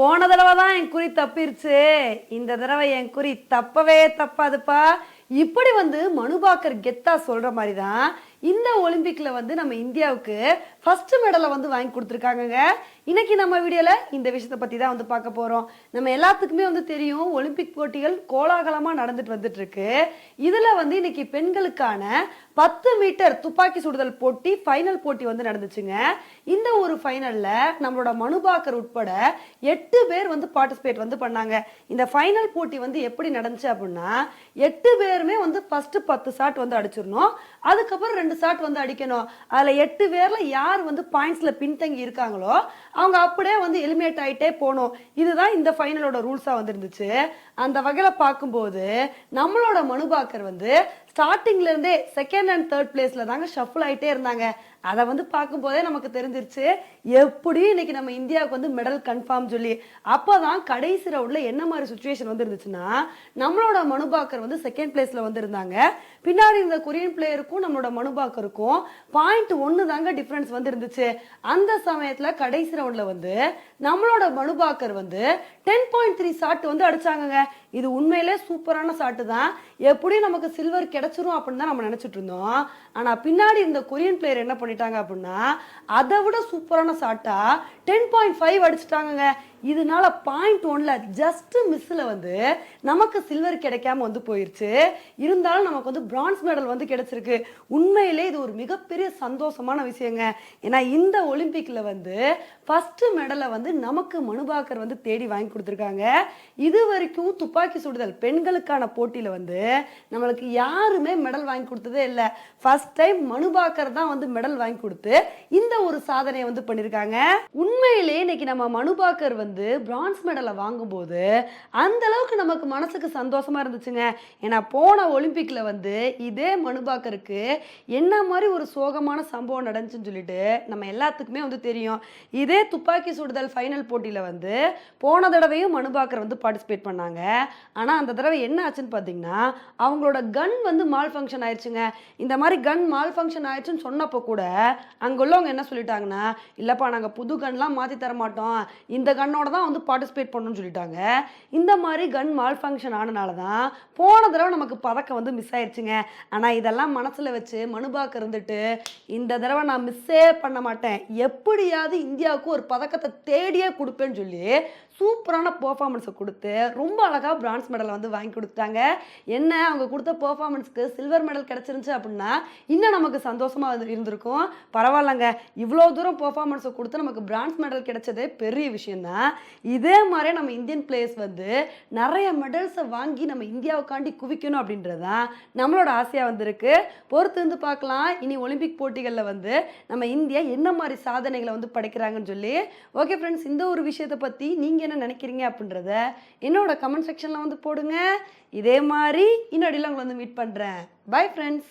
போன தடவை தான் என் குறி தப்பிருச்சு. இந்த தடவை என் குறி தப்பவே தப்பாதுப்பா. இப்படி வந்து மனுபாக்கர் கெத்தா சொல்ற மாதிரி தான் இந்த ஒலிம்பிக்ல வந்து நம்ம இந்தியாவுக்கு ஃபர்ஸ்ட் மெடலை வந்து வாங்கி கொடுத்துருக்காங்கங்க. இன்னைக்கு நம்ம வீடியோல இந்த விஷயத்தை பத்தி தான் வந்து பார்க்க போறோம். நம்ம எல்லாத்துக்குமே வந்து தெரியும் ஒலிம்பிக் போட்டிகள் கோலாகலமா நடந்துட்டு வந்துட்டு இருக்கு இதுல வந்து இன்னைக்கு பெண்களுக்கான பத்து மீட்டர் துப்பாக்கி சுடுதல் போட்டி ஃபைனல் போட்டி வந்து நடந்துச்சுங்க. இந்த ஒரு ஃபைனல்ல நம்மளோட மனுபாக்கர் உட்பட எட்டு பேர் வந்து பார்ட்டிசிபேட் வந்து பண்ணாங்க. இந்த ஃபைனல் போட்டி வந்து எப்படி நடந்துச்சு அப்படின்னா எட்டு பேருமே வந்து ஃபர்ஸ்ட் பத்து ஷாட் வந்து அடிச்சிடணும். அதுக்கப்புறம் ரெண்டு ஷாட் வந்து அடிக்கணும். அதில் எட்டு பேரில் யார் வந்து பாயிண்ட்ஸில் பின்தங்கி இருக்காங்களோ அவங்க அப்படியே வந்து எலிமினேட் ஆகிட்டே போகணும். இதுதான் இந்த ஃபைனலோட ரூல்ஸாக வந்துருந்துச்சு. அந்த வகையில் பார்க்கும்போது நம்மளோட மனுபாக்கர் வந்து ஸ்டார்டிங்லேருந்தே செகண்ட் அண்ட் தேர்ட் பிளேஸில் தாங்க ஷஃபிள் ஆகிட்டே இருந்தாங்க. அதை வந்து பார்க்கும்போதே நமக்கு தெரிஞ்சிருச்சு எப்படி இன்னைக்கு நம்ம இந்தியாவுக்கு வந்து மெடல் கன்ஃபார்ம் சொல்லி அப்போதான் கடைசி ரவுண்டில் என்ன மாதிரி சுச்சுவேஷன் வந்து இருந்துச்சுன்னா நம்மளோட மனுபாக்கர் வந்து செகண்ட் பிளேஸில் வந்து இருந்தாங்க பின்னாடி இருந்த கொரியன் பிளேயருக்கும் நம்மளோட மனுபாக்கருக்கும் பாயிண்ட் ஒன்று தாங்க டிஃப்ரென்ஸ் வந்து இருந்துச்சு அந்த சமயத்தில் கடைசி ரவுண்டில் வந்து நம்மளோட மனுபாக்கர் வந்து டென் பாயிண்ட் த்ரீ ஷாட் வந்து அடிச்சாங்கங்க. இது உண்மையிலே சூப்பரான ஷாட்டு தான். எப்படியும் நமக்கு சில்வர் கிடைச்சிரும் அப்படின்னு தான் நம்ம நினச்சிட்டு இருந்தோம். ஆனால் பின்னாடி இருந்த கொரியன் பிளேயர் என்ன பண்ணிட்டாங்க அப்படின்னா அதை விட சூப்பரான ஷாட்டா டென் பாயிண்ட் ஃபைவ் அடிச்சிட்டாங்க இதனால பாயிண்ட் ஒன்ல ஜஸ்ட் மிஸ்ல வந்து நமக்கு சில்வர் கிடைக்காம வந்து போயிருச்சு. இருந்தாலும் நமக்கு வந்து பிரான்ஸ் மெடல் வந்து கிடைச்சிருக்கு. உண்மையிலே இது ஒரு மிகப்பெரிய சந்தோஷமான விஷயங்க. ஏன்னா இந்த ஒலிம்பிக்ல வந்து ஃபர்ஸ்ட் மெடலை வந்து நமக்கு மனுபாக்கர் வந்து தேடி வாங்கி கொடுத்துருக்காங்க. இது வரைக்கும் துப்பாக்கி சுடுதல் பெண்களுக்கான போட்டியில வந்து நம்மளுக்கு யாருமே மெடல் வாங்கி கொடுத்ததே இல்லை. ஃபர்ஸ்ட் டைம் மனுபாக்கர் தான் வந்து மெடல் வாங்கி கொடுத்து இந்த ஒரு சாதனையை வந்து பண்ணியிருக்காங்க உண்மையிலே இன்னைக்கு நம்ம மனுபாக்கர் வந்து பிரான்ஸ் மெடலை வாங்கும்போது அந்த அளவுக்கு நமக்கு மனசுக்கு சந்தோஷமா இருந்துச்சுங்க. ஏன்னா போன ஒலிம்பிக்ல வந்து இதே மனுபாக்கருக்கு என்ன மாதிரி ஒரு சோகமான சம்பவம் நடந்துச்சுன்னு சொல்லிட்டு நம்ம எல்லாத்துக்குமே வந்து தெரியும். இதே துப்பாக்கி சுடுதல் ஃபைனல் போட்டியில் வந்து போன தடவையும் மனுபாக்கர் வந்து பார்ட்டிசிபேட் பண்ணாங்க. ஆனால் அந்த தடவை என்ன ஆச்சுன்னு பார்த்தீங்கன்னா அவங்களோட கன் வந்து மால் ஃபங்க்ஷன் ஆயிடுச்சுங்க இந்த மாதிரி கன் மால் ஃபங்க்ஷன் ஆயிடுச்சுன்னு சொன்னப்போ கூட அங்கே உள்ளவங்க என்ன சொல்லிட்டாங்கன்னா இல்லைப்பா நாங்கள் புது கன்லாம் மாற்றி தர மாட்டோம். இந்த கண்ணோட தான் வந்து பார்ட்டிசிபேட் பண்ணணும்னு சொல்லிட்டாங்க. இந்த மாதிரி கன் மால் ஃபங்க்ஷன் ஆனனால தான் போன தடவை நமக்கு பதக்கம் வந்து மிஸ் ஆயிடுச்சுங்க ஆனால் இதெல்லாம் மனசில் வச்சு மனுபாக்க இருந்துட்டு இந்த தடவை நான் மிஸ்ஸே பண்ண மாட்டேன். எப்படியாவது இந்தியாவுக்கு ஒரு பதக்கத்தை தேடியே கொடுப்பேன்னு சொல்லி சூப்பரான பர்ஃபார்மன்ஸை கொடுத்து ரொம்ப அழகாக பிரான்ஸ் மெடலை வந்து வாங்கி கொடுத்தாங்க என்ன அவங்க கொடுத்த பர்ஃபார்மன்ஸ்க்கு சில்வர் மெடல் கிடச்சிருந்துச்சு அப்படின்னா இன்னும் நமக்கு சந்தோஷமாக இருந்திருக்கும். இருந்திருக்கும் பரவாயில்லங்க. இவ்வளோ தூரம் பெர்ஃபார்மன்ஸை கொடுத்து நமக்கு பிரான்ஸ் மெடல் கிடைச்சதே பெரிய விஷயந்தான் இதே மாதிரியே நம்ம இந்தியன் பிளேயர்ஸ் வந்து நிறைய மெடல்ஸை வாங்கி நம்ம இந்தியாவுக்காண்டி குவிக்கணும் அப்படின்றது தான் நம்மளோட ஆசையாக வந்திருக்கு. பொறுத்து வந்து பார்க்கலாம். இனி ஒலிம்பிக் போட்டிகளில் வந்து நம்ம இந்தியா என்ன மாதிரி சாதனைகளை வந்து படைக்கிறாங்கன்னு சொல்லி. ஓகே ஃப்ரெண்ட்ஸ் இந்த ஒரு விஷயத்தை பற்றி நீங்கள் என்ன நினைக்கிறீங்க அப்படின்றத என்னோட கமெண்ட் செக்ஷனில் வந்து போடுங்க. இதே மாதிரி இன்னொடியில் உங்களை வந்து மீட் பண்ணுறேன் பை ஃப்ரெண்ட்ஸ்